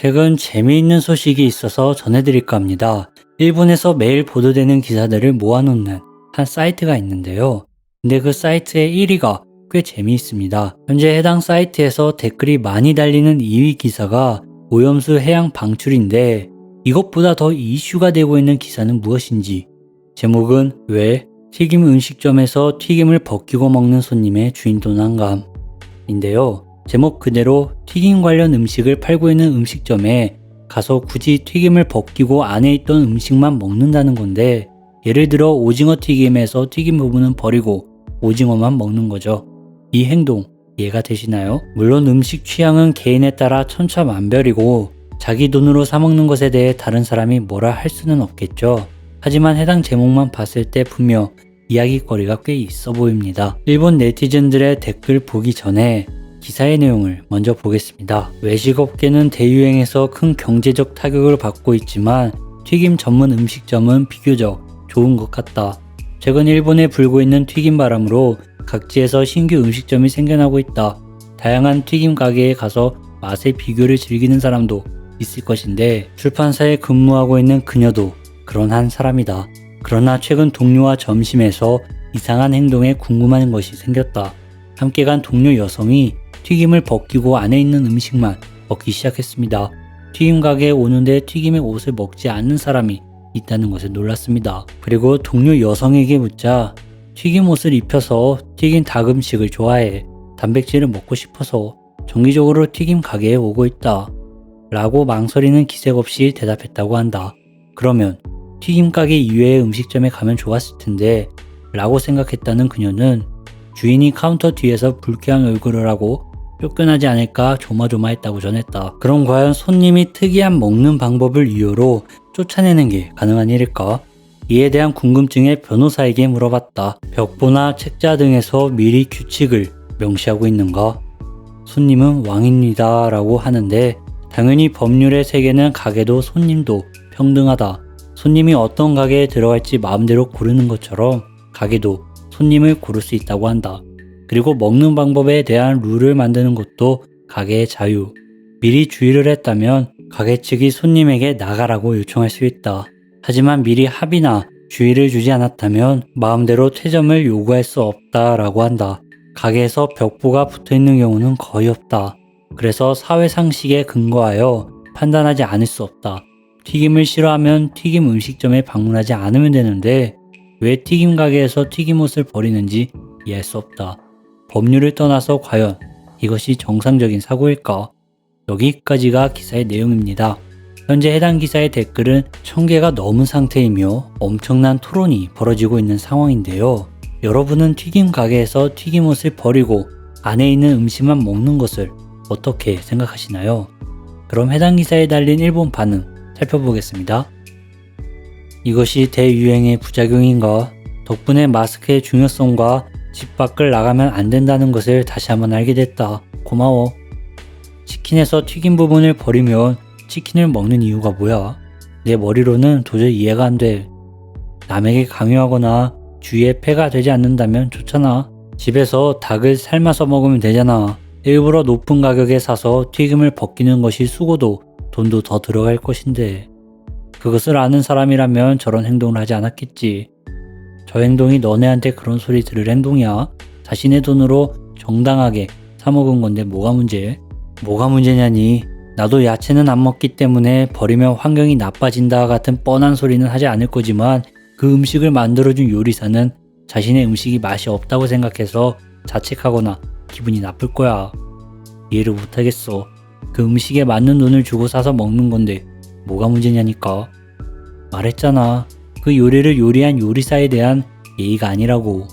최근 재미있는 소식이 있어서 전해드릴까 합니다. 일본에서 매일 보도되는 기사들을 모아놓는 한 사이트가 있는데요. 근데 그 사이트의 1위가 꽤 재미있습니다. 현재 해당 사이트에서 댓글이 많이 달리는 2위 기사가 오염수 해양 방출인데 이것보다 더 이슈가 되고 있는 기사는 무엇인지 제목은 왜 튀김 음식점에서 튀김을 벗기고 먹는 손님의 주인 도 난감인데요. 제목 그대로 튀김 관련 음식을 팔고 있는 음식점에 가서 굳이 튀김을 벗기고 안에 있던 음식만 먹는다는 건데 예를 들어 오징어 튀김에서 튀김 부분은 버리고 오징어만 먹는 거죠. 이 행동 이해가 되시나요? 물론 음식 취향은 개인에 따라 천차만별이고 자기 돈으로 사먹는 것에 대해 다른 사람이 뭐라 할 수는 없겠죠. 하지만 해당 제목만 봤을 때 분명 이야기거리가 꽤 있어 보입니다. 일본 네티즌들의 댓글 보기 전에 기사의 내용을 먼저 보겠습니다. 외식업계는 대유행에서 큰 경제적 타격을 받고 있지만 튀김 전문 음식점은 비교적 좋은 것 같다. 최근 일본에 불고 있는 튀김 바람으로 각지에서 신규 음식점이 생겨나고 있다. 다양한 튀김 가게에 가서 맛의 비교를 즐기는 사람도 있을 것인데 출판사에 근무하고 있는 그녀도 그런 한 사람이다. 그러나 최근 동료와 점심에서 이상한 행동에 궁금한 것이 생겼다. 함께 간 동료 여성이 튀김을 벗기고 안에 있는 음식만 먹기 시작했습니다. 튀김 가게에 오는데 튀김의 옷을 먹지 않는 사람이 있다는 것에 놀랐습니다. 그리고 동료 여성에게 묻자 튀김 옷을 입혀서 튀긴 닭 음식을 좋아해 단백질을 먹고 싶어서 정기적으로 튀김 가게에 오고 있다. 라고 망설이는 기색 없이 대답했다고 한다. 그러면 튀김 가게 이외의 음식점에 가면 좋았을 텐데 라고 생각했다는 그녀는 주인이 카운터 뒤에서 불쾌한 얼굴을 하고 쫓겨나지 않을까 조마조마했다고 전했다. 그럼 과연 손님이 특이한 먹는 방법을 이유로 쫓아내는 게 가능한 일일까? 이에 대한 궁금증에 변호사에게 물어봤다. 벽보나 책자 등에서 미리 규칙을 명시하고 있는가? 손님은 왕입니다. 라고 하는데 당연히 법률의 세계는 가게도 손님도 평등하다. 손님이 어떤 가게에 들어갈지 마음대로 고르는 것처럼 가게도 손님을 고를 수 있다고 한다. 그리고 먹는 방법에 대한 룰을 만드는 것도 가게의 자유. 미리 주의를 했다면 가게 측이 손님에게 나가라고 요청할 수 있다. 하지만 미리 합의나 주의를 주지 않았다면 마음대로 퇴점을 요구할 수 없다라고 한다. 가게에서 벽보가 붙어 있는 경우는 거의 없다. 그래서 사회 상식에 근거하여 판단하지 않을 수 없다. 튀김을 싫어하면 튀김 음식점에 방문하지 않으면 되는데 왜 튀김 가게에서 튀김옷을 버리는지 이해할 수 없다. 법률을 떠나서 과연 이것이 정상적인 사고일까? 여기까지가 기사의 내용입니다. 현재 해당 기사의 댓글은 1000개가 넘은 상태이며 엄청난 토론이 벌어지고 있는 상황인데요. 여러분은 튀김 가게에서 튀김옷을 버리고 안에 있는 음식만 먹는 것을 어떻게 생각하시나요? 그럼 해당 기사에 달린 일본 반응 살펴보겠습니다. 이것이 대유행의 부작용인가? 덕분에 마스크의 중요성과 집 밖을 나가면 안 된다는 것을 다시 한번 알게 됐다. 고마워. 치킨에서 튀긴 부분을 버리면 치킨을 먹는 이유가 뭐야? 내 머리로는 도저히 이해가 안 돼. 남에게 강요하거나 주위에 폐가 되지 않는다면 좋잖아. 집에서 닭을 삶아서 먹으면 되잖아. 일부러 높은 가격에 사서 튀김을 벗기는 것이 수고도 돈도 더 들어갈 것인데. 그것을 아는 사람이라면 저런 행동을 하지 않았겠지. 저 행동이 너네한테 그런 소리 들을 행동이야. 자신의 돈으로 정당하게 사먹은 건데 뭐가 문제? 뭐가 문제냐니. 나도 야채는 안 먹기 때문에 버리면 환경이 나빠진다 같은 뻔한 소리는 하지 않을 거지만 그 음식을 만들어준 요리사는 자신의 음식이 맛이 없다고 생각해서 자책하거나 기분이 나쁠 거야. 이해를 못하겠어. 그 음식에 맞는 돈을 주고 사서 먹는 건데 뭐가 문제냐니까. 말했잖아. 그 요리를 요리한 요리사에 대한 예의가 아니라고.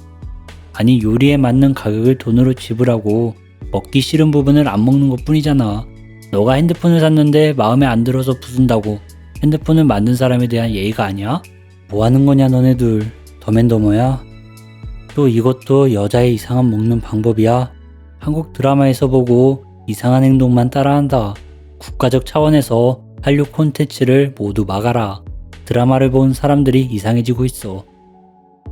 아니 요리에 맞는 가격을 돈으로 지불하고 먹기 싫은 부분을 안 먹는 것 뿐이잖아. 너가 핸드폰을 샀는데 마음에 안 들어서 부순다고 핸드폰을 만든 사람에 대한 예의가 아니야? 뭐 하는 거냐 너네들 더맨더머야? 또 이것도 여자의 이상한 먹는 방법이야? 한국 드라마에서 보고 이상한 행동만 따라한다. 국가적 차원에서 한류 콘텐츠를 모두 막아라. 드라마를 본 사람들이 이상해지고 있어.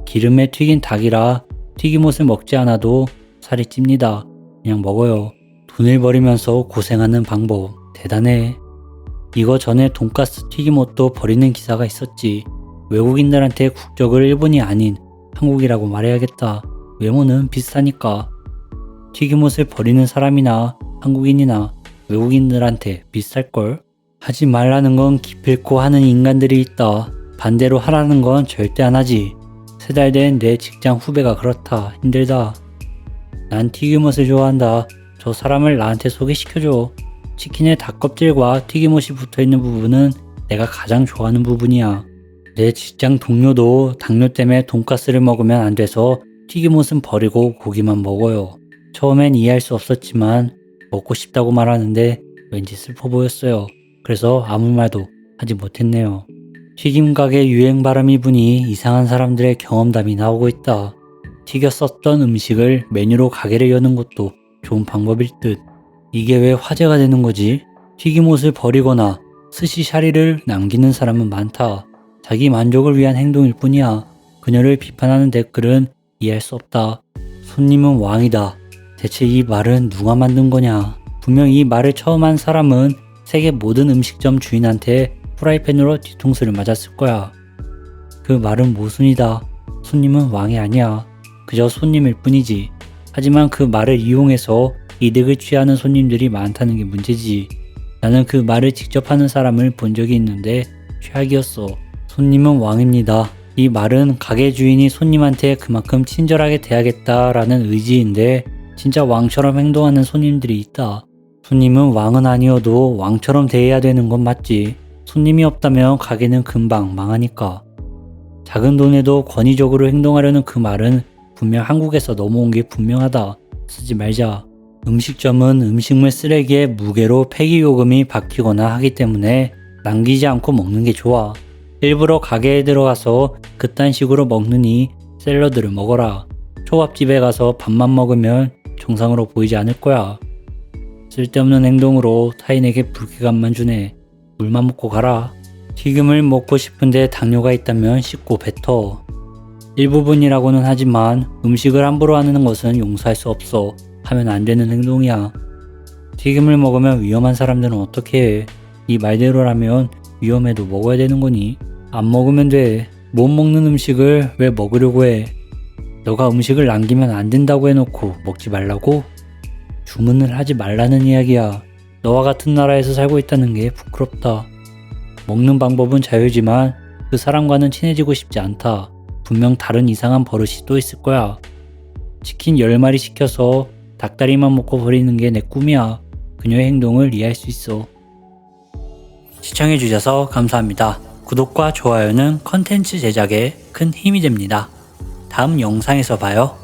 기름에 튀긴 닭이라 튀김옷을 먹지 않아도 살이 찝니다. 그냥 먹어요. 돈을 버리면서 고생하는 방법 대단해. 이거 전에 돈가스 튀김옷도 버리는 기사가 있었지. 외국인들한테 국적을 일본이 아닌 한국이라고 말해야겠다. 외모는 비슷하니까. 튀김옷을 버리는 사람이나 한국인이나 외국인들한테 비쌀걸? 하지 말라는 건 기필코 하는 인간들이 있다. 반대로 하라는 건 절대 안 하지. 세 달 된 내 직장 후배가 그렇다. 힘들다. 난 튀김옷을 좋아한다. 저 사람을 나한테 소개시켜줘. 치킨의 닭껍질과 튀김옷이 붙어 있는 부분은 내가 가장 좋아하는 부분이야. 내 직장 동료도 당뇨 때문에 돈가스를 먹으면 안 돼서 튀김옷은 버리고 고기만 먹어요. 처음엔 이해할 수 없었지만 먹고 싶다고 말하는데 왠지 슬퍼 보였어요. 그래서 아무 말도 하지 못했네요. 튀김 가게 유행 바람이 부니 이상한 사람들의 경험담이 나오고 있다. 튀겨 썼던 음식을 메뉴로 가게를 여는 것도 좋은 방법일 듯. 이게 왜 화제가 되는 거지? 튀김옷을 버리거나 스시 샤리를 남기는 사람은 많다. 자기 만족을 위한 행동일 뿐이야. 그녀를 비판하는 댓글은 이해할 수 없다. 손님은 왕이다. 대체 이 말은 누가 만든 거냐? 분명 이 말을 처음 한 사람은 세계 모든 음식점 주인한테 프라이팬으로 뒤통수를 맞았을 거야. 그 말은 모순이다. 손님은 왕이 아니야. 그저 손님일 뿐이지. 하지만 그 말을 이용해서 이득을 취하는 손님들이 많다는 게 문제지. 나는 그 말을 직접 하는 사람을 본 적이 있는데 최악이었어. 손님은 왕입니다. 이 말은 가게 주인이 손님한테 그만큼 친절하게 대하겠다라는 의지인데 진짜 왕처럼 행동하는 손님들이 있다. 손님은 왕은 아니어도 왕처럼 대해야 되는 건 맞지. 손님이 없다면 가게는 금방 망하니까. 작은 돈에도 권위적으로 행동하려는 그 말은 분명 한국에서 넘어온 게 분명하다. 쓰지 말자. 음식점은 음식물 쓰레기에 무게로 폐기 요금이 박히거나 하기 때문에 남기지 않고 먹는 게 좋아. 일부러 가게에 들어가서 그딴 식으로 먹느니 샐러드를 먹어라. 초밥집에 가서 밥만 먹으면 정상으로 보이지 않을 거야. 쓸데없는 행동으로 타인에게 불쾌감만 주네. 물만 먹고 가라. 튀김을 먹고 싶은데 당뇨가 있다면 씻고 뱉어. 일부분이라고는 하지만 음식을 함부로 하는 것은 용서할 수 없어. 하면 안 되는 행동이야. 튀김을 먹으면 위험한 사람들은 어떻게 해? 이 말대로라면 위험해도 먹어야 되는 거니? 안 먹으면 돼. 못 먹는 음식을 왜 먹으려고 해? 너가 음식을 남기면 안 된다고 해놓고 먹지 말라고? 주문을 하지 말라는 이야기야. 너와 같은 나라에서 살고 있다는 게 부끄럽다. 먹는 방법은 자유지만 그 사람과는 친해지고 싶지 않다. 분명 다른 이상한 버릇이 또 있을 거야. 치킨 10마리 시켜서 닭다리만 먹고 버리는 게 내 꿈이야. 그녀의 행동을 이해할 수 있어. 시청해주셔서 감사합니다. 구독과 좋아요는 컨텐츠 제작에 큰 힘이 됩니다. 다음 영상에서 봐요.